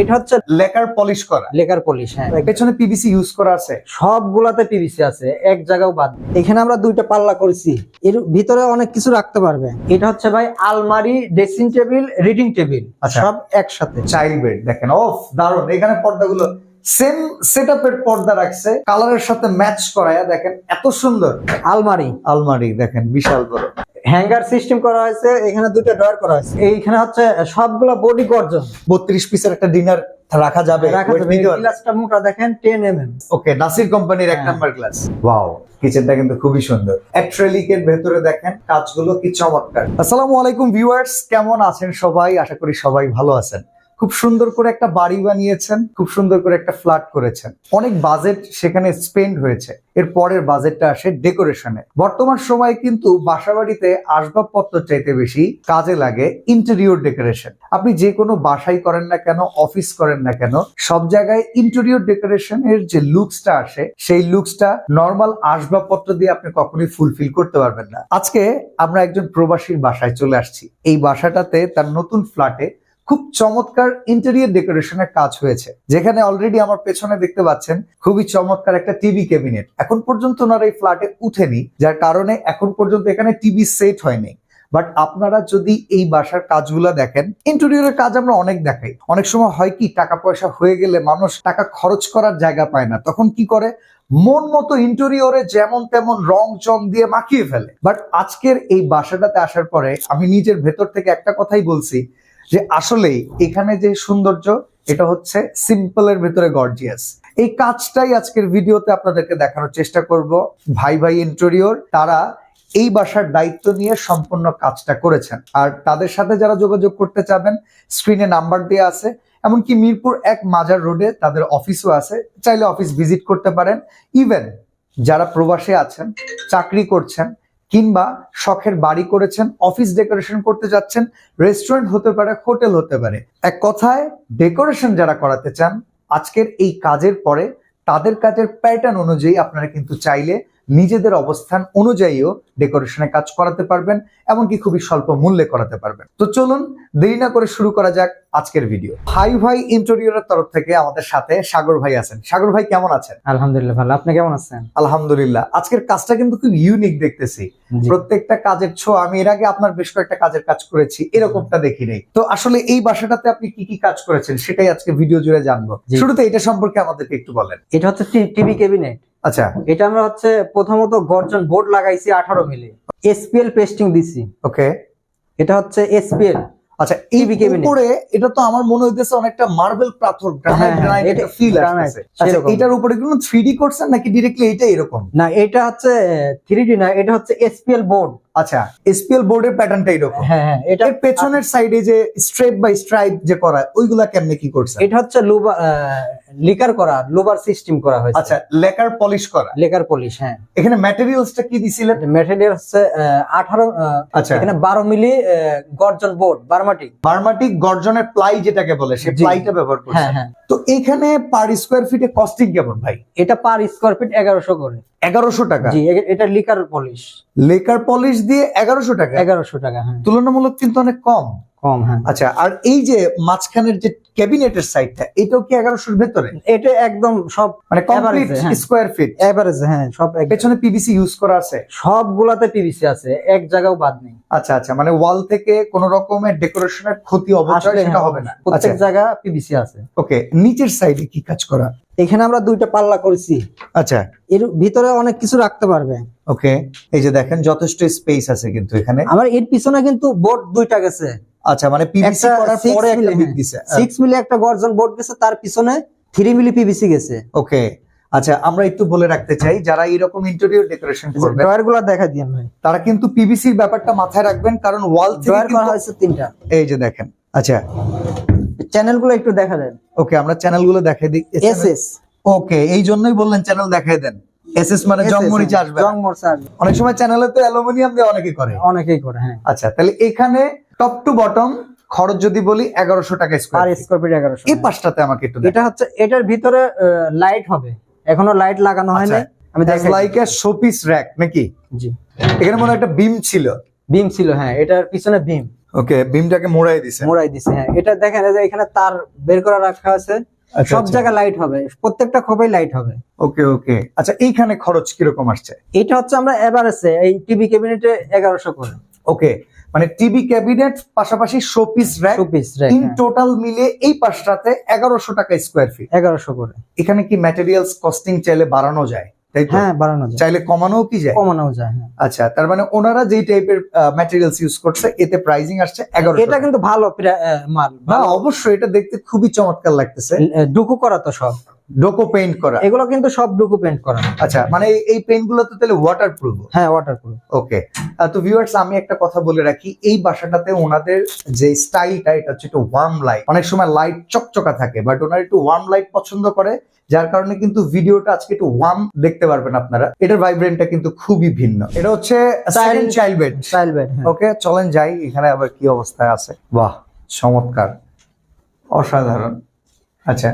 এটা হচ্ছে lacquer polish করা। লেকার পলিশ হ্যাঁ। পেছনে পিভিসি ইউজ করা আছে। সবগুলাতে পিভিসি আছে এক জায়গাও বাদ এখানে আমরা দুইটা পাল্লা করেছি। এর ভিতরে অনেক কিছু রাখতে পারবে। এটা হচ্ছে ভাই আলমারি ড্রেসিং টেবিল রিডিং টেবিল। সব একসাথে। চাইল্ড বেড দেখেন ওফ দারুণ এখানে পর্দাগুলো সেম সেট সেটআপের পর্দা রাখছে কালারের সাথে ম্যাচ করায়া দেখেন এত সুন্দর। আলমারি। আলমারি দেখেন বিশাল বড়। হ্যাঙ্গার সিস্টেম করা হয়েছে এখানে দুটো ড্রয়ার করা হয়েছে। এইখানে হচ্ছে সবগুলা বডি গর্জন বত্রিশ পিসের একটা ডিনার রাখা যাবে গ্লাসটা মোটা দেখেন ten M M okay Nasir কোম্পানির এক। নাম্বার গ্লাস ওয়াও কিচেনটা কিন্তু খুবই সুন্দর। অ্যাক্রেলিকের ভেতরে দেখেন কাজগুলো কি চমৎকার। আসসালামু আলাইকুম ভিউয়ার্স কেমন আছেন সবাই? আশা করি সবাই ভালো আছেন। খুব সুন্দর করে একটা বাড়ি বানিয়েছেন, খুব সুন্দর করে একটা ফ্ল্যাট করেছেন। অনেক বাজেট সেখানে স্পেন্ড হয়েছে। এর পরের বাজেটটা আসে ডেকোরেশনে বর্তমান সময়ে কিন্তু বাসাবাড়িতে আসবাবপত্র চাইতে বেশি কাজে লাগে ইন্টেরিয়র ডেকোরেশন আপনি যে কোনো বাসাই করেন না কেন অফিস করেন না কেন, সব জায়গায় ইন্টেরিয়র ডেকোরেশনের যে লুকসটা আসে, সেই লুকসটা নর্মাল আসবাবপত্র দিয়ে আপনি কখনোই ফুলফিল করতে পারবেন না। আজকে আমরা একজন প্রবাসীর বাসায় চলে আসছি। এই বাসাটাতে তার নতুন ফ্ল্যাটে খুব চমৎকার ইন্টেরিয়র ডেকোরেশনের কাজ হয়েছে। যেখানে অলরেডি আমার পেছনে দেখতে পাচ্ছেন খুবই চমৎকার একটা টিভি ক্যাবিনেট এখন পর্যন্ত ওনারা এই ফ্ল্যাটে উঠেনি, যার কারণে এখন পর্যন্ত এখানে টিভি সেট হয়নি। বাট আপনারা যদি এই বাসার কাজগুলো দেখেন ইন্টেরিয়রের কাজ আমরা অনেক দেখাই। অনেক সময় হয় কি, টাকা পয়সা হয়ে গেলে মানুষ টাকা খরচ করার জায়গা পায় না। তখন কি করে? মন মতো ইন্টেরিয়রে যেমন তেমন রং চং দিয়ে মাখিয়ে ফেলে। বাট আজকের এই বাসাটাতে আসার পরে আমি নিজের ভেতর থেকে একটা কথাই বলছি যে আসলেই এখানে যে সৌন্দর্য, এটা হচ্ছে সিম্পলের ভেতরে গর্জিয়াস। এই কাজটাই আজকের ভিডিওতে আপনাদেরকে দেখানোর চেষ্টা করব। ভাই ভাই ইন্টেরিয়র, তারা এই বাসার দায়িত্ব নিয়ে সম্পূর্ণ কাজটা করেছেন। আর তাদের সাথে যারা যোগাযোগ করতে চাবেন স্ক্রিনে নাম্বার দেওয়া আছে। এমনকি মিরপুর এক মাজার রোডে তাদের অফিসও আছে। চাইলে অফিস ভিজিট করতে পারেন। ইভেন যারা প্রবাসে আছেন, চাকরি করছেন কিংবা শখের বাড়ি করেছেন অফিস ডেকোরেশন করতে যাচ্ছেন রেস্টুরেন্ট হতে পারে হোটেল হতে পারে। এক কথায় ডেকোরেশন যারা করাতে চান, আজকের এই কাজের পরে তাদের কাজের প্যাটার্ন অনুযায়ী আপনারা কিন্তু চাইলে নিজেদের অবস্থান অনুযায়ীও ডেকোরেশনে কাজ করাতে পারবেন এমনকি খুবই স্বল্প মূল্যে করাতে পারবেন। তো চলুন দেরি না করে শুরু করা যাক আজকের ভিডিও। ভাই ভাই ইন্টেরিয়রের তরফ থেকে আমাদের সাথে সাগর ভাই আছেন। সাগর ভাই কেমন আছেন? আলহামদুলিল্লাহ ভালো। আপনি কেমন আছেন? আলহামদুলিল্লাহ। আজকের কাজটা কিন্তু খুব ইউনিক দেখতেছি। প্রত্যেকটা কাজের ছো আমি এর আগে আপনার বেশ কয়েকটা কাজের কাজ করেছি এরকমটা দেখি নাই। তো আসলে এই বাসাটাতে আপনি কি কি কাজ করেছেন সেটাই আজকে ভিডিও জুড়ে জানব। শুরুতে এটা সম্পর্কে আমাদেরকে একটু বলেন। এটা হচ্ছে টিভি ক্যাবিনেট। আচ্ছা। এটা আমরা হচ্ছে প্রথমত গর্জন বোর্ড লাগাইছি আঠারো মিলি। এসপিএল পেস্টিং দিছি। ওকে। এটা হচ্ছে এসপিএল আচ্ছা এই। উপরে এটা তো আমার মনে হইতেছে অনেকটা মার্বেল পাথর গ্রানাইট এটা- ফিল আছে আসছে এটার উপরে কোনো 3D করছেন নাকি डायरेक्टली এটা এরকম? না এটা হচ্ছে থ্রি ডি না এটা হচ্ছে এসপিএল বোর্ড আচ্ছা এসপিএল বোর্ডের প্যাটার্নটা এরকম হ্যাঁ হ্যাঁ এটা পেছনের সাইডে যে স্ট্রেপ বাই স্ট্রাইপ যে করা ওইগুলা কেমনে কি করছেন এটা হচ্ছে লুবা লিকার করা লোবার সিস্টেম করা হয়েছে। আচ্ছা লেকার পলিশ করা। লেকার পলিশ হ্যাঁ। এখানে ম্যাটেরিয়ালসটা কি দিছিলেন ম্যাটেরিয়াল হচ্ছে আঠারো আচ্ছা। এখানে বারো মিলি গর্জন বোর্ড বারমাটিক বার্মাটিক গর্জনের প্লাই যেটাকে বলে সেই প্লাইটা ব্যবহার হ্যাঁ হ্যাঁ। তো এখানে পার স্কোয়ার ফিটে কস্টিং কেমন ভাই? এটা পার স্কোয়ার ফিট এগারোশো করে। এগারোশো টাকা? জি এটা লেকার পলিশ লেকার পলিশ দিয়ে এগারোশো টাকা? এগারোশো টাকা হ্যাঁ। তুলনামূলক কিন্তু অনেক কম। কম হ্যাঁ। আচ্ছা আর এই যে মাঝখানের যে ক্যাবিনেটের সাইডটা এটাও কি এগারোশোর ভেতরে? এটা একদম সব মানে কমপ্লিট। স্কোয়ার ফিট এভারেজ হ্যাঁ সব পেছনে পিভিসি ইউজ করা আছে? সবগুলাতে পিভিসি আছে এক জায়গাও বাদ নেই। আচ্ছা আচ্ছা মানে ওয়াল থেকে কোন রকমের ডেকোরেশনের ক্ষতি আসলে সেটা হ্যাঁ, হবে না। আচ্ছা। প্রত্যেক জায়গা পিভিসি আছে। ওকে নিচের সাইডে কি কাজ করা? এখানে আমরা দুইটা পাল্লা করেছি। আচ্ছা। এর ভিতরে অনেক কিছু রাখতে পারবে। ওকে এই যে দেখেন যথেষ্ট স্পেস আছে কিন্তু এখানে। আমার এর পিছনে কিন্তু বোর্ড দুইটা গেছে। আচ্ছা মানে পিভিসি করার পরে একটা বিট হ্যাঁ। দিছে। সিক্স মিলি একটা গর্জন বোর্ড গেছে তার পিছনে থ্রি মিলি পিভিসি গেছে। ওকে আচ্ছা আমরা একটু বলে রাখতে চাই যারা এরকম ইন্টেরিয়র ডেকোরেশন করবে ড্রয়ারগুলা দেখা দিয়েন ভাই। তারা কিন্তু পিভিসির ব্যাপারটা মাথায় রাখবেন কারণ ওয়াল ড্রয়ার করা হয়েছে তিনটা। এই যে দেখেন আচ্ছা। চ্যানেলগুলো একটু দেখা দেন। ওকে আমরা চ্যানেলগুলো দেখাই দিই এস এস ওকে এই জন্যই বললেন চ্যানেল দেখাই দেন। এসএস মানে জংমরিচ আসবে। না। জং মরিচা আসবে। অনেক সময় চ্যানেলে তো অ্যালুমিনিয়াম দিয়ে অনেকে করে। অনেকেই করে হ্যাঁ। আচ্ছা তাহলে এখানে টপ টু বটম খরচ যদি বলি এগারোশো টাকা স্কোয়ার স্কোয়ার ফিট এগারোশো। এই পাশটাতে আমাকে একটু এটা হচ্ছে এটার ভিতরে লাইট হবে। এখনও লাইট লাগানো হয় আচ্ছা। আমি লাইক এ শোপিস র্যাক নাকি? জি। এখানে মনে একটা বিম ছিল। বিম ছিল হ্যাঁ। এটার পিছনে বিম ওকে বিমটাকে মোড়াই দিছে। মোড়াই দিছে হ্যাঁ। এটা দেখেন এই যে এখানে তার বের করে রাখা আছে। আচ্ছা, সব আচ্ছা। জায়গায় লাইট হবে। প্রত্যেকটা খোপে লাইট হবে। ওকে ওকে আচ্ছা এইখানে খরচ কীরকম আসছে? এটা হচ্ছে আমরা এভারেজে এই টিভি ক্যাবিনেটে এগারোশো করে। ওকে মানে টিভি ক্যাবিনেট পাশাপাশি showpiece rack two piece in total মিলে এই পাশটাতে এগারোশো টাকা স্কোয়ার ফিট এগারোশো করে। এখানে কি ম্যাটেরিয়ালস কস্টিং চাইলে বাড়ানো যায় তাই তো? হ্যাঁ বাড়ানো যায়। চাইলে কমানোও কি যায়? কমানো যায় হ্যাঁ। আচ্ছা তার মানে ওনারা যেই টাইপের ম্যাটেরিয়ালস ইউজ করছে এতে প্রাইজিং আসছে এগারো এটা কিন্তু ভালো মাল। না অবশ্যই এটা দেখতে খুবই চমৎকার লাগতেছে। ডুকু করা তো সব। ডোকো পেইন্ট করা। এগুলো কিন্তু সব ডুকু পেন্ট করা। আচ্ছা মানে এই- পেইন্টগুলো তো তাহলে ওয়াটার প্রুফ হ্যাঁ ওয়াটারপ্রুফ ওকে। তো ভিউয়ার্স আমি একটা কথা বলে রাখি এই বাসাটাতে ওনাদের যে স্টাইলটা এটা হচ্ছে একটু ওয়ার্ম লাইট অনেক সময় লাইট চকচকা থাকে বাট ওনারা একটু ওয়ার্ম লাইট পছন্দ করে যার কারণে কিন্তু ভিডিওটা আজকে একটু ওয়ার্ম দেখতে পারবেন আপনারা। এটার ভাইব্রেন্টটা কিন্তু খুবই ভিন্ন। এটা হচ্ছে চাইল্ড বেড স্টাইল বেড হ্যাঁ। ওকে চলেন যাই এখানে আবার কি অবস্থায় আছে। বাহ চমৎকার। অসাধারণ। আচ্ছা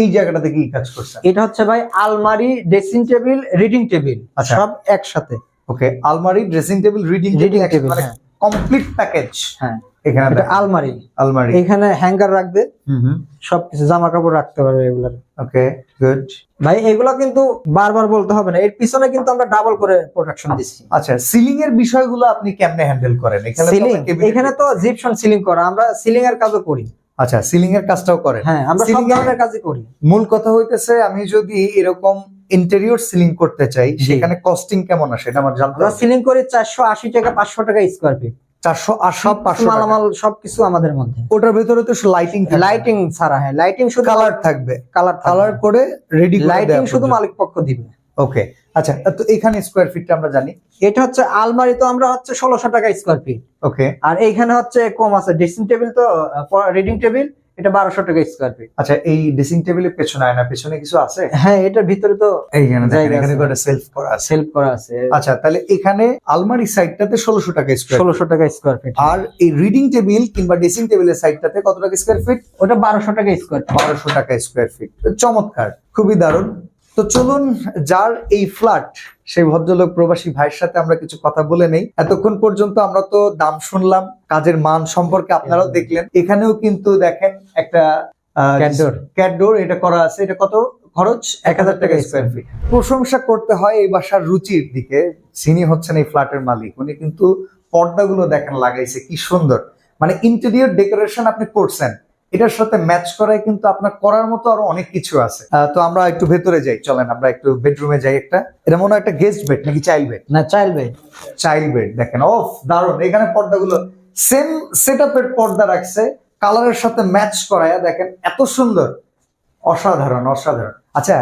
এই জায়গাটাতে কি কাজ করছে এটা হচ্ছে ভাই আলমারি ড্রেসিং টেবিল রিডিং টেবিল। সব একসাথে। ওকে আলমারি dressing table reading table. Complete package হ্যাঁ। এখানে আলমারি। আলমারি। এখানে হ্যাঙ্গার রাখবে সবকিছু জামা কাপড় রাখতে পারবে এগুলার ওকে গুড ভাই এগুলো কিন্তু বারবার বলতে হবে না এর পিছনে কিন্তু আমরা ডাবল করে প্রোটেকশন দিচ্ছি। আচ্ছা সিলিং এর বিষয়গুলো আপনি কেমনে হ্যান্ডেল করেন? এখানে তো জিপসন সিলিং করা আমরা সিলিং এর কাজও করি। আচ্ছা সিলিং এর কাজটাও করেন। হ্যাঁ আমরা সব ধরনের কাজই করি। মূল কথা হইতেছে আমি যদি এরকম ইন্টেরিয়র সিলিং করতে চাই। সেখানে কস্টিং কেমন আসে? এটা আমার জানতে আমরা সিলিং করি চারশো আশি টাকা পাঁচশো টাকা স্কোয়ার ফিট চারশো আশি সব পাঁচশো মালামাল সবকিছু আমাদের মধ্যে। ওটার ভেতরে তো লাইটিং লাইটিং ছাড়া হ্যাঁ লাইটিং শুধু কালার থাকবে। কালার কালার করে রেডি লাইটিং শুধু মালিক পক্ষ দিবে। ওকে আচ্ছা তো এখানে স্কোয়ার ফিটটা আমরা জানি। এটা হচ্ছে আলমারি তো আমরা হচ্ছে ষোলোশো টাকা স্কোয়ার ফিট ওকে আর এইখানে হচ্ছে কম আছে ড্রেসিং টেবিল তো রিডিং টেবিল এটা বারোশো টাকা স্কোয়ার ফিট আচ্ছা এই ড্রেসিং টেবিলের পেছনে আয়না পেছনে কিছু আছে? হ্যাঁ এটার ভিতরে তো এইখানে এখানে। করে সেলফ করা আছে। সেলফ করা আছে। আচ্ছা তাহলে এখানে আলমারি সাইডটাতে ষোলোশো টাকা স্কোয়ার ষোলোশো টাকা স্কোয়ার ফিট আর এই রিডিং টেবিল কিংবা ড্রেসিং টেবিলের সাইডটাতে কত টাকা স্কোয়ার ফিট ওটা বারোশো টাকা স্কোয়ার বারোশো টাকা স্কোয়ার ফিট চমৎকার খুবই দারুণ। তো চলুন যার এই ফ্ল্যাট সেই ভদ্রলোক প্রবাসী ভাইয়ের সাথে আমরা কিছু কথা বলে নেই। এতক্ষণ পর্যন্ত আমরা তো দাম শুনলাম কাজের মান সম্পর্কে আপনারাও দেখলেন। এখানেও কিন্তু দেখেন একটা। ক্যাডোর এটা করা আছে। এটা কত খরচ? এক হাজার টাকা স্কোয়ার ফিট প্রশংসা করতে হয় এই বাসার রুচির দিকে। যিনি হচ্ছেন এই ফ্ল্যাটের মালিক উনি কিন্তু পর্দাগুলো দেখেন লাগাইছে। কি সুন্দর। মানে ইন্টেরিয়র ডেকোরেশন আপনি করছেন। এটার সাথে ম্যাচ করায় কিন্তু আপনার করার মতো আরও অনেক কিছু আছে। তো আমরা একটু ভেতরে যাই। চলেন আমরা একটু বেডরুমে যাই একটা। এটা মনে হয় একটা গেস্ট বেড নাকি চাইল্ড বেড না চাইল্ড বেড চাইল্ড বেড দেখেন। অফ দারুণ। এখানে পর্দাগুলো সেম সেট পর্দা রাখছে। কালারের সাথে ম্যাচ করায় দেখেন এত সুন্দর। অসাধারণ অসাধারণ। আচ্ছা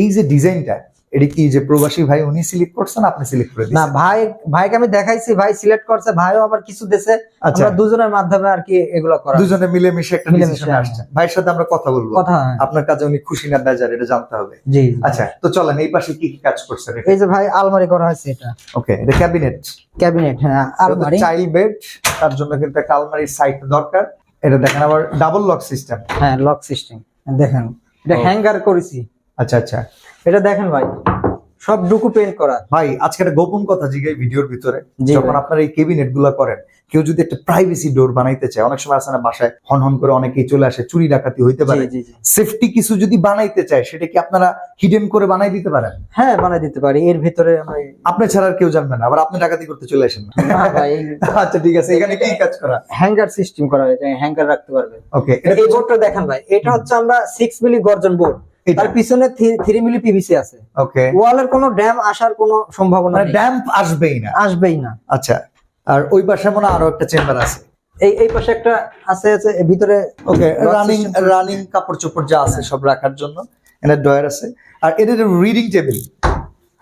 এই যে ডিজাইনটা এটা কি যে প্রবাসী ভাই উনি সিলেক্ট করছেন আপনি সিলেক্ট করে না ভাই ভাইকে আমি দেখাইছি ভাই সিলেক্ট করছে ভাইও আবার কিছু দেশে আচ্ছা। আমরা দুজনের মাধ্যমে আর কি এগুলো করা দুজনে মিলেমিশে একটা ডিসিশনে হ্যাঁ। ভাইয়ের সাথে আমরা কথা বলব। কথা। আপনার কাজে উনি খুশি না বেজার এটা জানতে হবে। জি জি। আচ্ছা তো চলেন এই পাশে কি কি কাজ করছেন? এই যে ভাই আলমারি করা হয়েছে এটা। ওকে এটা ক্যাবিনেট। ক্যাবিনেট হ্যাঁ আলমারি। চাইল্ড বেড তার জন্য কিন্তু একটা আলমারির সাইট দরকার। এটা দেখেন আবার ডাবল লক সিস্টেম হ্যাঁ লক সিস্টেম দেখেন এটা হ্যাঙ্গার করেছি। আচ্ছা আচ্ছা। এটা দেখেন ভাই। সব ডুকু পেন্ট করা। ভাই আজকে একটা গোপন কথা জিগাই ভিডিওর ভিতরে। যখন। আপনারা এই কেবিনেটগুলা করেন কেউ যদি একটা প্রাইভেসি ডোর বানাইতে চায় অনেক সময় আছে না বাসায় হন হন করে অনেকেই চলে আসে চুরি ডাকাতি হইতে পারে। সেফটি কিছু যদি বানাইতে চায় সেটা কি আপনারা হিডেন করে বানাই দিতে পারেন? হ্যাঁ বানাই দিতে পারি। এর ভিতরে আপনি ছাড়া আর কেউ জানবে না আবার আপনি ডাকাতি করতে চলে আসেন না। না ভাই আচ্ছা ঠিক আছে এখানে কি কাজ করা? হ্যাঙ্গার সিস্টেম করা হয়েছে হ্যাঙ্গার রাখতে পারবে। ওকে এই বোর্ডটা দেখেন ভাই এটা হচ্ছে আমরা সিক্স মিলি গর্জন বোর্ড তার পিছনে থ্রি মিলি পিভিসি আছে। ওকে। ওয়ালের কোনো ড্যাম আসার কোনো সম্ভাবনা মানে নেই। ড্যাম্প আসবেই না। আসবেই না। আচ্ছা আর ওই পাশে মনে হয় আরও একটা চেম্বার আছে। এই এই পাশে একটা আছে আছে ভিতরে ওকে রানিং রানিং কাপড় চোপড় যা আছে সব রাখার জন্য। এটা ডয়ার আছে। আর এটা রিডিং টেবিল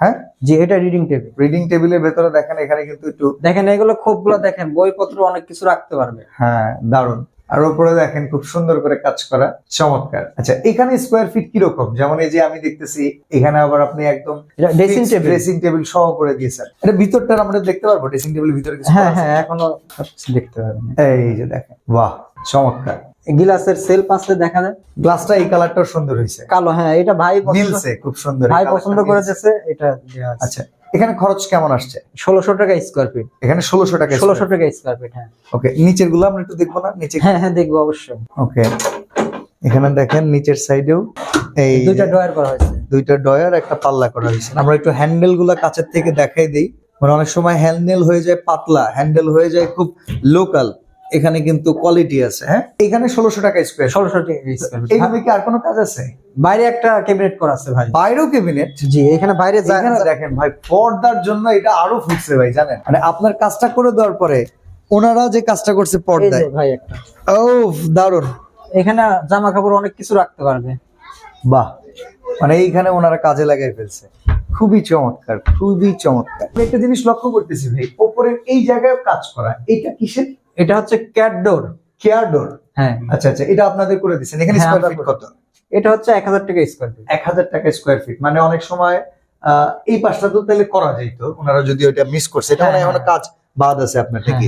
হ্যাঁ? জি এটা রিডিং টেবিল রিডিং টেবিলের ভেতরে দেখেন এখানে কিন্তু একটু দেখেন এগুলো খোপগুলো দেখেন বইপত্র অনেক কিছু রাখতে পারবে। হ্যাঁ দারুণ। আর ওপরে দেখেন খুব সুন্দর করে কাজ করা চমৎকার। আচ্ছা এখানে স্কোয়ার ফিট কীরকম? যেমন এই যে আমি দেখতেছি এখানে আবার আপনি একদম ড্রেসিং টেবিল ড্রেসিং টেবিল সহ করে দিয়েছেন। এটা ভিতরটা আমরা দেখতে পারব? ড্রেসিং টেবিল ভিতরে কিছু হ্যাঁ হ্যাঁ এখনও দেখতে পারবেন এই যে দেখেন বাহ চমৎকার। গ্লাসের সেলফ আছে দেখা যায়। গ্লাসটা এই কালারটাও সুন্দর হয়েছে। কালো হ্যাঁ এটা ভাই মিলছে খুব সুন্দর ভাই পছন্দ করেছে এটা আছে। আচ্ছা এখানে খরচ কেমন আসছে? ষোলোশো টাকা স্কোয়ার ফিট এখানে ষোলোশো টাকা ষোলোশো টাকা স্কোয়ার ফিট হ্যাঁ। ওকে নিচেরগুলো আমরা একটু দেখব না? নিচে হ্যাঁ হ্যাঁ দেখব অবশ্যই। ওকে এখানে দেখেন নিচের সাইডেও এই দুইটা যে ড্রয়ার করা হয়েছে। দুইটা ডয়ার একটা পাল্লা করা হয়েছে। আমরা একটু হ্যান্ডেলগুলা কাছের থেকে দেখাই দিই। মানে অনেক সময় হ্যান্ডেল হয়ে যায় পাতলা হ্যান্ডেল হয়ে যায় খুব লোকাল এখানে কিন্তু কোয়ালিটি আছে হ্যাঁ? এখানে ষোলোশো টাকা স্কোয়ার ষোলোশো টাকা স্কোয়ার এইভাবে কি আর কোনো কাজ আছে? বাইরে একটা ক্যাবিনেট করা আছে ভাই। বাইরেও কেবিনেট জি এখানে বাইরে যা- এখানে দেখেন ভাই পর্দার জন্য এটা আরও ফুটছে ভাই জানেন? মানে আপনার কাজটা করে দেওয়ার পরে ওনারা যে কাজটা করছে পর্দায়। ভাই একটা। ও দারুণ এখানে জামা কাপড় অনেক কিছু রাখতে পারবে। বাহ। মানে এইখানে ওনারা কাজে লাগাই ফেলছে। খুবই চমৎকার খুবই চমৎকার। একটা জিনিস লক্ষ্য করতেছি ভাই ওপরের এই জায়গায় কাজ করা এটা কিসের এটা হচ্ছে ক্যাট ডোর কেয়ার ডোর হ্যাঁ। আচ্ছা আচ্ছা এটা আপনাদের করে দিচ্ছেন এখানে হ্যাঁ, স্কোয়ার আমরা ফিট কত? এটা হচ্ছে এক হাজার টাকা স্কোয়ার ফিট এক হাজার টাকা স্কোয়ার ফিট মানে অনেক সময় এই পাশটা তো তাহলে করা যেত ওনারা যদি ওইটা মিস করছে এটা মানে হ্যাঁ, কাজ বাদ আছে আপনার থেকে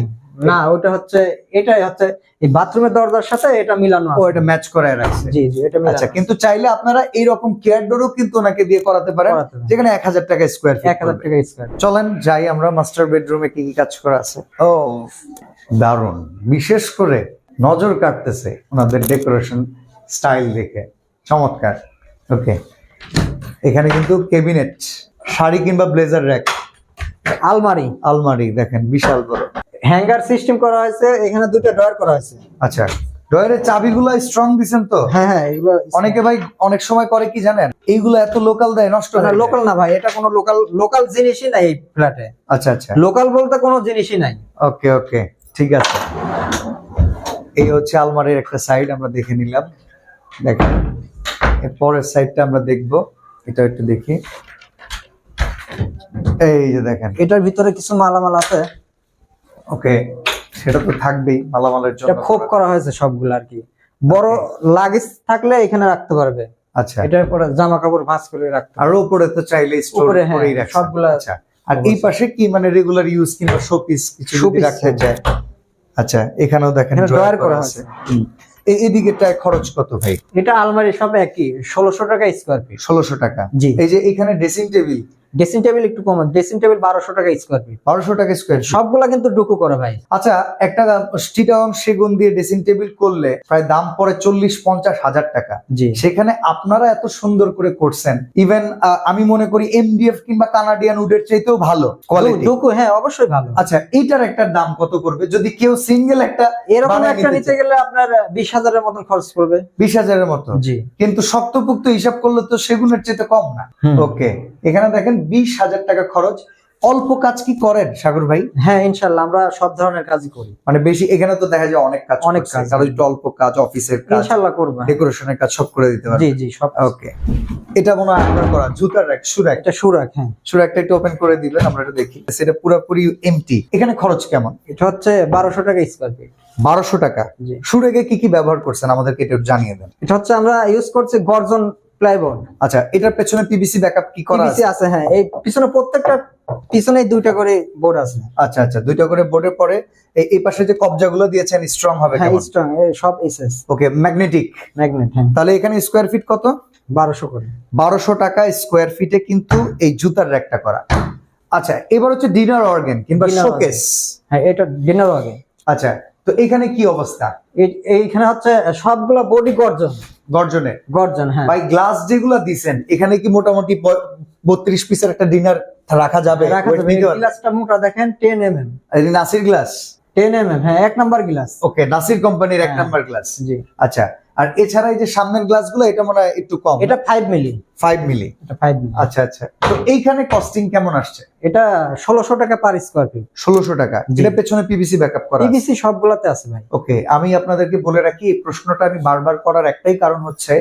না ওটা হচ্ছে এটাই হচ্ছে এই বাথরুমের দরজার সাথে এটা মিলানো ও এটা ম্যাচ করায় রাখছে। জি জি এটা আচ্ছা কিন্তু চাইলে আপনারা এইরকম কেয়ার ডোরও কিন্তু ওনাকে দিয়ে করাতে পারেন যেখানে এক হাজার টাকা স্কোয়ার ফিট এক হাজার টাকা স্কোয়ার চলেন যাই আমরা মাস্টার বেডরুমে কি কি কাজ করা আছে। ও দারুণ। বিশেষ করে নজর কাটতেছে ওনাদের ডেকোরেশন স্টাইল দেখে। চমৎকার। ওকে। এখানে কিন্তু কেবিনেট শাড়ি কিংবা ব্লেজার র্যাক। আলমারি। আলমারি দেখেন বিশাল বড়। হ্যাঙ্গার সিস্টেম করা হয়েছে এখানে দুটো ড্রয়ার করা হয়েছে। আচ্ছা ডয়ারের চাবিগুলো স্ট্রং দিছেন তো? হ্যাঁ হ্যাঁ এগুলো অনেকে ভাই অনেক সময় করে কি জানেন? এইগুলো এত লোকাল দেয় নষ্ট হয়ে যায়। লোকাল না ভাই এটা কোনো লোকাল লোকাল জিনিসই নাই এই ফ্ল্যাটে। আচ্ছা আচ্ছা। লোকাল বলতে কোনো জিনিসই নাই। ওকে ওকে। ঠিক আছে। এই হচ্ছে আলমারির একটা সাইড আমরা দেখে নিলাম। দেখেন এর পরের সাইডটা আমরা দেখব। এটা একটু দেখি। এই যে দেখেন। এটার ভিতরে কিছু মালামাল আছে? ওকে সেটা তো থাকবেই মালামালের জন্য। এটা খোপ করা হয়েছে সবগুলো আর কি। বড় লাগেজ থাকলে এখানে রাখতে পারবে। আচ্ছা। এটার পরে জামা কাপড় ভাঁজ করে রাখতে আর উপরে তো চাইলে স্টোর উপরে, হ্যাঁ, করেই রাখছেন। সবগুলা আচ্ছা। আর এই পাশে কি মানে রেগুলার ইউজ কিংবা শোপিস কিছু রাখতে। চায়? আচ্ছা এখানেও দেখেন drawer করা আছে। এই এদিকেটায় খরচ কত ভাই? এটা আলমারি সব একই ষোলোশো টাকা স্কোয়ার ফিট ষোলোশো টাকা। জি। এই যে এখানে ড্রেসিং টেবিল ড্রেসিং টেবিল একটু কম ড্রেসিং টেবিল বারোশো টাকা স্কোয়ার ফিট বারোশো টাকা স্কোয়ার সবগুলা কিন্তু ডুকু করে ভাই। আচ্ছা একটা স্টিটাং সেগুন দিয়ে ড্রেসিং টেবিল করলে প্রায় দাম পড়ে চল্লিশ পঞ্চাশ হাজার টাকা। জি। সেখানে আপনারা এত সুন্দর করে করছেন। ইভেন আমি মনে করি এমডিএফ কিংবা কানাডিয়ান উডের চাইতেও ভালো কোয়ালিটি ডুকু হ্যাঁ অবশ্যই ভালো। আচ্ছা এইটার একটা দাম কত করবে যদি কেউ সিঙ্গেল একটা এরকম একটা নিতে গেলে আপনার বিশ হাজারের মতন খরচ পড়বে। বিশ হাজারের মতো। জি। কিন্তু শক্তপুক্ত হিসাব করলে তো সেগুনের চেয়ে কম না। ওকে এখানে দেখেন বিশ হাজার টাকা খরচ। অল্প কাজ কি করেন সাগর ভাই? হ্যাঁ ইনশাল্লাহ আমরা সব ধরনের কাজই করি। মানে বেশি এখানে তো দেখা যায় অনেক কাজ অনেক। কাজ। কারও একটু অল্প কাজ অফিসের কাজ ইনশাল্লাহ করব হ্যাঁ। ডেকোরেশনের কাজ সব করে দিতে পারবে জি জি সব ওকে। এটা মনে হয় আপনার করা জুতার র্যাক সুরাক এটা সুরাক হ্যাঁ। সুরাকটা একটু ওপেন করে দিবেন আমরা একটু দেখি। সেটা পুরোপুরি এমটি এখানে খরচ কেমন? এটা হচ্ছে বারোশো টাকা স্কোয়ার ফিট বারোশো টাকা। সুরেগে কি কি ব্যবহার করছেন আমাদেরকে একটু জানিয়ে দেন। এটা হচ্ছে আমরা ইউজ করছি গর্জন প্লাইবোর্ড আচ্ছা এটার পেছনে পিবিসি ব্যাকআপ কি করা আছে? আছে হ্যাঁ। এই পিছনে প্রত্যেকটা পিছনে দুইটা করে বোর্ড আছে। আচ্ছা আচ্ছা দুইটা করে বোর্ডের পরে এই এই পাশে যে কবজাগুলো দিয়েছেন স্ট্রং হবে হ্যাঁ স্ট্রং সব এসএস ওকে ম্যাগনেটিক ম্যাগনেট হ্যাঁ। তাহলে এখানে স্কোয়ার ফিট কত? বারোশো করে। বারোশো টাকা স্কোয়ার ফিটে কিন্তু এই জুতার র্যাকটা করা। আচ্ছা এবার হচ্ছে ডিনার অর্গান কিংবা শোকেস হ্যাঁ এটা ডিনার আগে আচ্ছা তো এখানে কি অবস্থা? এইখানে হচ্ছে সবগুলা বডি গর্জন গর্জনে? গর্জন হ্যাঁ। ভাই গ্লাস যেগুলো দিছেন এখানে কি মোটামুটি বত্রিশ পিসের একটা ডিনার রাখা যাবে? গ্লাসটা মোটা দেখেন টেন এম এম এই Nasir glass? Ten M M হ্যাঁ এক নাম্বার গ্লাস। ওকে নাসির কোম্পানির এক হ্যাঁ। Number glass. জি। আচ্ছা আর এছাড়া এই যে সামনের গ্লাসগুলো এটা মনে হয় একটু কম। এটা ফাইভ মিলি ফাইভ মিলি এটা ফাইভ মিলি আচ্ছা আচ্ছা। তো এইখানে কস্টিং কেমন আসছে? এটা ষোলোশো টাকা পার স্কোয়ার ফিট ষোলোশো টাকা। যেটা এটা পেছনে পিভিসি ব্যাকআপ করা পিবিসি পিভিসি সবগুলাতে আছে ভাই। ওকে আমি আপনাদেরকে বলে রাখি এই প্রশ্নটা আমি বারবার করার একটাই কারণ হচ্ছে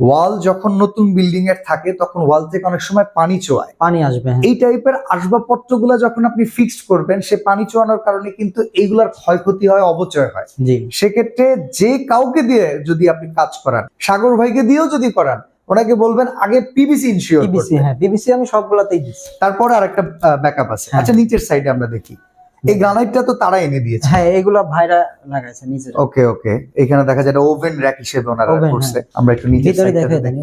ওয়াল যখন নতুন বিল্ডিং এর থাকে তখন ওয়াল থেকে অনেক সময় পানি চোয়ায় পানি আসবে হ্যাঁ। এই টাইপের আসবাবপত্রগুলো যখন আপনি ফিক্সড করবেন সে পানি চোয়ানোর কারণে কিন্তু এইগুলার ক্ষয়ক্ষতি হয় অবচয় হয়। জি। সেক্ষেত্রে যে কাউকে দিয়ে যদি আপনি কাজ করান সাগর ভাইকে দিয়েও যদি করান ওনাকে বলবেন আগে পিভিসি ইনশিওর পিভিসি হ্যাঁ পিভিসি আমি সবগুলাতেই দিচ্ছি। তারপরে আরেকটা ব্যাকআপ আছে। হ্যাঁ। আচ্ছা নিচের সাইডে আমরা দেখি। এই গ্রানাইটটা তো তারা এনে দিয়েছে। হ্যাঁ এগুলা ভাইরা লাগাইছে নিজের। ওকে ওকে। এখানে দেখা যায় ওভেন র্যাক হিসেবে ওনারা করছে। আমরা একটু নিচে ভিতরে দেখে দেন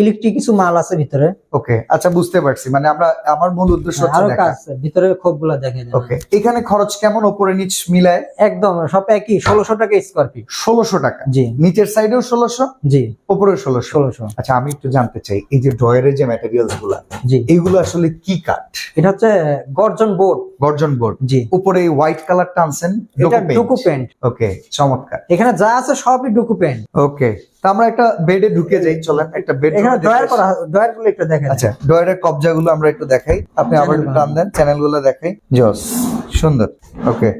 ইলেকট্রিক কিছু মাল আছে ভিতরে। ওকে আচ্ছা বুঝতে পারছি। মানে আমরা আমার মূল উদ্দেশ্য হ্যাঁ, হচ্ছে দেখা। আছে, ভিতরে খোপগুলা দেখে দেন। ওকে এখানে খরচ কেমন ওপরে নিচ মিলায়? একদম সব একই ষোলোশো টাকা স্কোয়ার ফিট ষোলোশো টাকা। জি। নিচের সাইডেও ষোলোশো জি। উপরেও ষোলোশো। ষোলোশো। আচ্ছা আমি একটু জানতে চাই এই যে ড্রয়ারের যে ম্যাটেরিয়ালসগুলা জি। এগুলো আসলে কি কাঠ? এটা হচ্ছে গর্জন বোর্ড গর্জন বোর্ড জি। উপরে হোয়াইট কালার টানছেন এটা ডুকু পেন্ট ওকে চমৎকার। এখানে যা আছে সবই ডুকু পেন্ট ওকে তা আমরা একটা বেডে ঢুকে যাই চলেন একটা বেড এখানে ড্রয়ার করা ড্রয়ারগুলো একটু দেখেন আচ্ছা ড্রয়ারের কবজাগুলো আমরা একটু দেখাই। আপনি আবার একটু টান দেন চ্যানেলগুলো দেখাই। জস সুন্দর। ওকে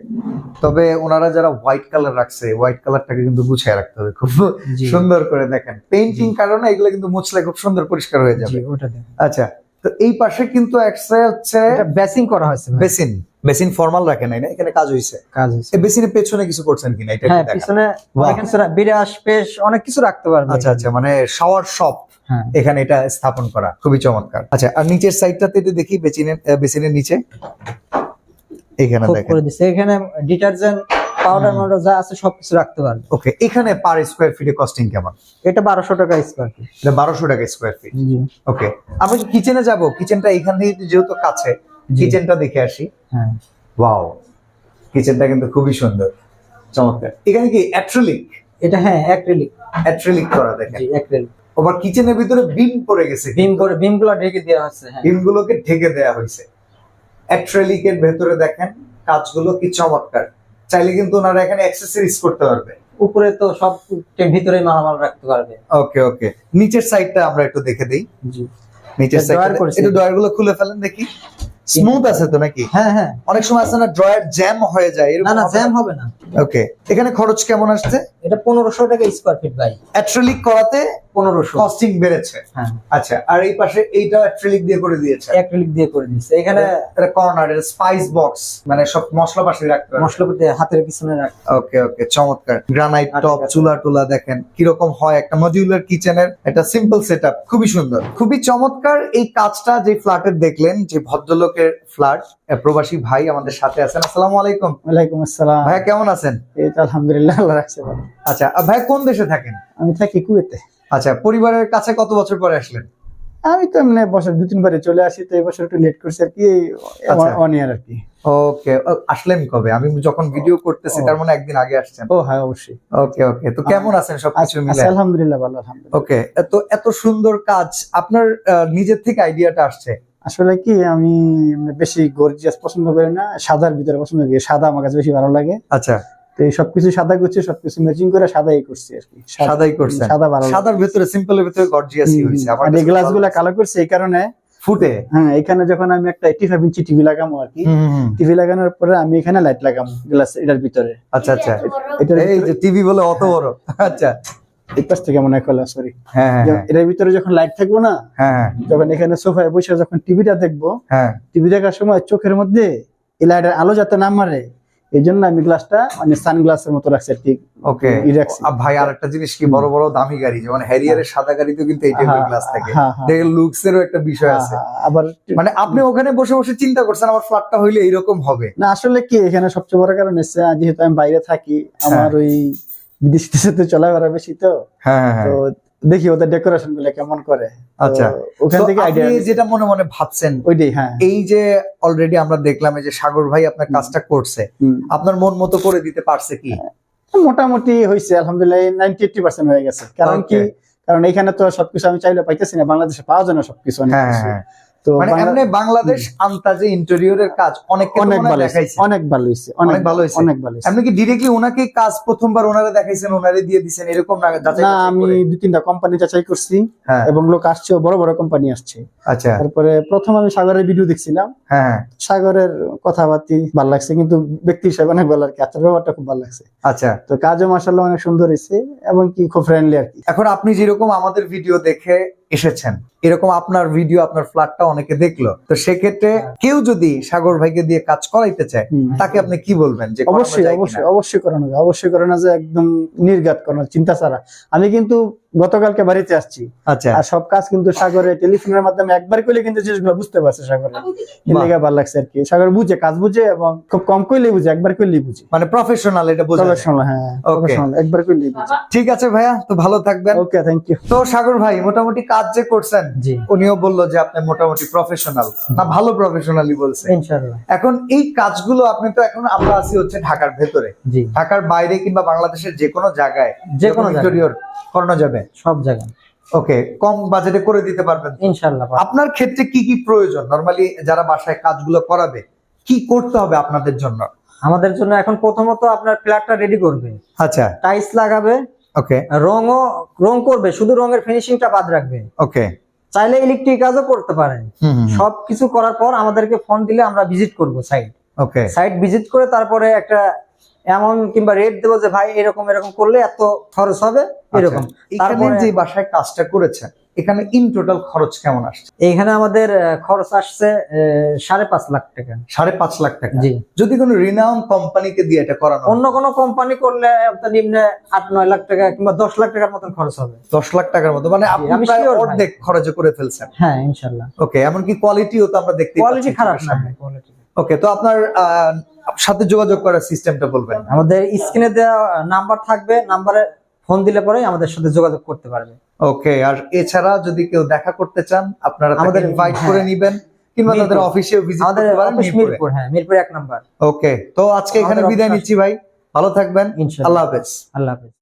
তবে ওনারা যারা হোয়াইট কালার রাখছে হোয়াইট কালারটাকে কিন্তু গুছিয়ে রাখতে হবে। খুব সুন্দর করে দেখেন। পেইন্টিং কারণে এগুলো কিন্তু মুছলে খুব সুন্দর পরিষ্কার হয়ে যাবে। আচ্ছা তো এই পাশে কিন্তু এক্সট্রা হচ্ছে বেসিং করা হয়েছে বেসিন। বেসিন ফর্মাল রাখে নাই না? এখানে কাজ হইছে। কাজ হয়েছে এই বেসিনের পেছনে কিছু করছেন কিনা এটা হ্যাঁ। পিছনে অনেক বিরাস পেশ অনেক কিছু রাখতে পারবে। আচ্ছা আচ্ছা মানে শাওয়ার শপ হ্যাঁ। এখানে এটা স্থাপন করা খুবই চমৎকার। আচ্ছা আর নিচের সাইডটাতে দেখি বেসিনের বেসিনের নিচে। এখানে দেখেন। এখানে ডিটারজেন্ট পাউডার মাউডার যা আছে সবকিছু রাখতে পারবে। ওকে এখানে পার স্কোয়ার ফিটে কস্টিং কেমন? এটা বারোশো টাকা স্কোয়ার ফিট এটা বারোশো টাকা স্কোয়ার ফিট ওকে আমরা কিচেনে যাব কিচেনটা এখান থেকে যেহেতু কাছে কিচেনটা দেখে আসি। হ্যাঁ। ওয়াও কিচেনটা কিন্তু খুবই সুন্দর। চমৎকার। এখানে কি অ্যাট্রিলিক এটা হ্যাঁ অ্যাক্রিলিক অ্যাট্রিলিক করা দেখেন। অ্যাক্রিলিক আবার কিচেনের ভিতরে বিম পড়ে গেছে বিম করে বিমগুলো ঢেকে দেওয়া হ্যাঁ। বিমগুলোকে ঢেকে দেয়া হয়েছে। অ্যাট্রেলিকের ভেতরে দেখেন কাজগুলো কি চমৎকার। চাইলে কিন্তু ওনারা এখানে অ্যাক্সেসরিজ করতে পারবে। উপরে তো সব ভিতরে মালামাল রাখতে পারবে। ওকে ওকে নিচের সাইডটা আমরা একটু দেখে দিই। জি। নিচের সাইড সাইডটা। একটু ড্রয়ারগুলো খুলে ফেলেন দেখি। স্মুথ আছে তো নাকি? হ্যাঁ হ্যাঁ। অনেক সময় আছে না ড্রয়ার জ্যাম হয়ে যায় না না জ্যাম হবে না। ওকে এখানে খরচ কেমন আসছে? এটা পনেরোশো টাকা স্কোয়ার ফিট ভাই। অ্যাট্রেলিক করাতে পনেরোশো। কস্টিং বেড়েছে। হ্যাঁ। আচ্ছা আর এই পাশে অ্যাট্রেলিক দিয়ে করে দিয়েছে। দিয়ে করে দিচ্ছে এখানে এটা কর্নার স্পাইস বক্স মানে সব মশলা পাশে রাখতে মশলাপাতি হাতের পিছনে রাখ ওকে ওকে চমৎকার। গ্রানাইট আচ্ছা, টপ আচ্ছা। চুলা টুলা দেখেন কীরকম হয় একটা মডিউলার কিচেনের একটা সিম্পল সেটআপ খুবই সুন্দর। খুবই চমৎকার এই কাজটা যে ফ্ল্যাটের দেখলেন যে ফ্ল্যাট প্রবাসী ভাই আমাদের সাথে আছেন। আসসালামু আলাইকুম। ওয়ালাইকুম আসসালাম। ভাইয়া কেমন আছেন? এই তো আলহামদুলিল্লাহ আল্লাহ রাখছে ভালো। আচ্ছা ভাইয়া কোন দেশে থাকেন? আমি থাকি কুয়েতে। আচ্ছা পরিবারের কাছে কত বছর পরে আসলেন? আমি তো এমনি বছর দু তিনবারে চলে আসি তো এই বছর একটু লেট করছি আর কি আচ্ছা। ওয়ান ইয়ার আর কি। ওকে আসলেন কবে? আমি যখন ভিডিও করতেছি তার মানে একদিন আগে আসছেন। ও হ্যাঁ অবশ্যই। ওকে ওকে তো কেমন আছেন সবকিছু আচ্ছা, মিলে? আলহামদুলিল্লাহ ভালো আলহামদুলিল্লাহ। ওকে তো এত সুন্দর কাজ আপনার নিজের থেকে আইডিয়াটা আসছে। আসলে কি আমি বেশি গর্জিয়াস পছন্দ করি না সাদার ভিতরে পছন্দ করি। সাদা আমার কাছে বেশি ভালো লাগে। আচ্ছা। তো এই সবকিছু সাদা করছি সবকিছু ম্যাচিং করে সাদাই করছি আর কি। সাদাই করছেন। সাদা ভালো সাদার ভিতরে সিম্পলের ভিতরে গর্জিয়াসই আমার এই কাছে গ্লাস ভালো গুলা লাগছে। কালো করছে এই কারণে ফুটে? হ্যাঁ এখানে যখন আমি একটা এইটি ফাইভ ইঞ্চি টিভি লাগাবো আর কি। টিভি লাগানোর পরে আমি এখানে লাইট লাগাবো গ্লাস এটার ভিতরে। আচ্ছা আচ্ছা। এটা এই যে টিভি বলে অত বড়। আচ্ছা। এই পাশ থেকে মনে হয় সরি হ্যাঁ হ্যাঁ হ্যাঁ, এটার ভিতরে যখন লাইট থাকব না হ্যাঁ যখন এখানে সোফায় বসে যখন টিভিটা দেখব হ্যাঁ। টিভি দেখার সময় চোখের মধ্যে এই লাইটের আলো যাতে না মারে এই জন্য আমি গ্লাসটা মানে সানগ্লাসের মতো রাখছি আর কি। ওকে ভাই আর একটা জিনিস কি বড় বড় দামি গাড়ি যেমন হ্যারিয়ারের সাদা গাড়িতে কিন্তু এই টাইপের গ্লাস থাকে। দেখে লুকস এরও একটা বিষয় আছে। আবার মানে আপনি ওখানে বসে বসে চিন্তা করছেন আমার ফ্ল্যাটটা হইলে এইরকম হবে? না আসলে কি এখানে সবচেয়ে বড় কারণ হচ্ছে যেহেতু আমি বাইরে থাকি আমার ওই বিদেশিদের সাথে চলাফেরা বেশি তো। হ্যাঁ হ্যাঁ তো দেখি ওদের ডেকোরেশনগুলো কেমন করে। আচ্ছা। ওখান থেকে আইডিয়া যেটা মনে মনে ভাবছেন ওইটাই হ্যাঁ। এই যে অলরেডি আমরা দেখলাম যে সাগর ভাই আপনার কাজটা করছে আপনার মন মতো করে দিতে পারছে কি? মোটামুটি হয়েছে আলহামদুলিল্লাহ নাইনটি এইটটি পার্সেন্ট হয়ে গেছে। কারণ কি? কারণ এখানে তো সবকিছু আমি চাইলে পাইতেছি না বাংলাদেশে পাওয়া যায় না সবকিছু হ্যাঁ। হ্যাঁ। তো মানে বাংলাদেশ আন্তাজে ইন্টেরিয়রের কাজ অনেক অনেক ভালো দেখাইছে। অনেক ভালো হয়েছে অনেক ভালো হয়েছে। অনেক ভালো আপনি কি ডিরেক্টলি ওনাকে কাজ প্রথমবার ওনারে দেখাইছেন ওনারে দিয়ে দিছেন এরকম না যাচাই না আমি করে? দু তিনটা কোম্পানি যাচাই করছি হ্যাঁ। এবং লোক আসছে বড় বড় কোম্পানি আসছে। আচ্ছা। তারপরে প্রথম আমি সাগরের ভিডিও দেখছিলাম। হ্যাঁ হ্যাঁ। সাগরের কথাবার্তি ভালো লাগছে কিন্তু ব্যক্তি হিসেবে অনেক ভালো আর কি আচার ব্যবহারটা খুব ভালো লাগছে। আচ্ছা। তো কাজও মাসাল্লাহ অনেক সুন্দর হয়েছে এবং কি খুব ফ্রেন্ডলি আর কি। এখন আপনি যেরকম আমাদের ভিডিও দেখে এসেছেন। এরকম আপনার ভিডিও আপনার ফ্ল্যাটটা অনেকে দেখল। তো সেক্ষেত্রে কেউ যদি সাগর ভাইকে দিয়ে কাজ করাইতে চায় তাকে আপনি কি বলবেন যে অবশ্যই অবশ্যই অবশ্যই করানো যায়। অবশ্যই করানো যায় একদম নির্ঘাত করানো চিন্তা ছাড়া। আমি কিন্তু গতকালকে বাড়িতে আসছি। আচ্ছা। আর সব কাজ কিন্তু সাগরে টেলিফোনের মাধ্যমে একবার করলে কিন্তু জিনিসগুলো বুঝতে পারছে সাগরে। লেগে ভালো লাগছে আর কি। সাগর বুঝে কাজ বুঝে এবং খুব কম করলেই বুঝে একবার করলেই বুঝে। মানে প্রফেশনাল এটা বোঝা। প্রফেশনাল হ্যাঁ প্রফেশনাল একবার করলেই বুঝে। ঠিক আছে ভাইয়া তো ভালো থাকবেন। ওকে থ্যাংক ইউ তো সাগর ভাই মোটামুটি কাজ যে করছেন জি। উনিও বলল যে আপনি মোটামুটি প্রফেশনাল না ভালো প্রফেশনালি বলছে। ইনশাআল্লাহ। এখন এই কাজগুলো আপনি তো এখন আমরা আছি হচ্ছে ঢাকার ভেতরে। জি। ঢাকার বাইরে কিংবা বাংলাদেশের যে কোনো জায়গায় যে কোনো জায়গায়। করানো যাবে? সব জায়গায়। ওকে কম বাজেটে করে দিতে পারবেন তো? ইনশাআল্লাহ আপনার ক্ষেত্রে কি কি প্রয়োজন? নরমালি যারা বাসায় কাজগুলো করাবে কি করতে হবে আপনাদের জন্য? আমাদের জন্য এখন প্রথমত আপনার ফ্ল্যাটটা রেডি করবে। আচ্ছা। টাইলস লাগাবে ওকে। রঙও রং করবে শুধু রঙের ফিনিশিংটা বাদ রাখবে। ওকে। চাইলে ইলেকট্রিক কাজও করতে পারেন। সব কিছু করার পর আমাদেরকে ফোন দিলে আমরা ভিজিট করব সাইট ওকে। সাইট ভিজিট করে তারপরে একটা এমন কিংবা রেট দেবো যে ভাই এরকম এরকম করলে এত খরচ হবে? এরকম। আচ্ছা, এখানে তারপরে যে বাসায় কাজটা করেছেন এখানে ইন টোটাল খরচ কেমন আসছে? এইখানে আমাদের খরচ আসছে সাড়ে পাঁচ লাখ টাকা। সাড়ে পাঁচ লাখ টাকা? জি। যদি কোনো রিনাউন কোম্পানিকে দিয়ে এটা করানো অন্য কোনো কোম্পানি করলে আপনার নিম্নে আট নয় লাখ টাকা কিংবা দশ লাখ টাকার মতন খরচ হবে। দশ লাখ টাকার মতো। মানে আপনি। অর্ধেক খরচ করে ফেলছেন। হ্যাঁ ইনশাল্লাহ। ওকে এমনকি কোয়ালিটিও তো আমরা দেখতে কোয়ালিটি খারাপ না কোয়ালিটি ওকে তো আপনার সাথে যোগাযোগ করার সিস্টেমটা বলবেন। আমাদের স্ক্রিনে দেওয়া নাম্বার থাকবে নাম্বারে ফোন দিলে পরে আমাদের সাথে যোগাযোগ করতে পারবে। ওকে আর এছাড়া যদি কেউ দেখা করতে চান আপনারা আমাদের ইনভাইট হ্যাঁ। করে নিবেন কিংবা। তাদের অফিসেও ভিজিট আমাদের করতে পারেন মিরপুর। হ্যাঁ মিরপুর এক নাম্বার ওকে তো আজকে এখানে বিদায় নিচ্ছি ভাই। ভালো থাকবেন। ইনশাল্লাহ। আল্লাহ হাফেজ। আল্লাহ হাফিজ।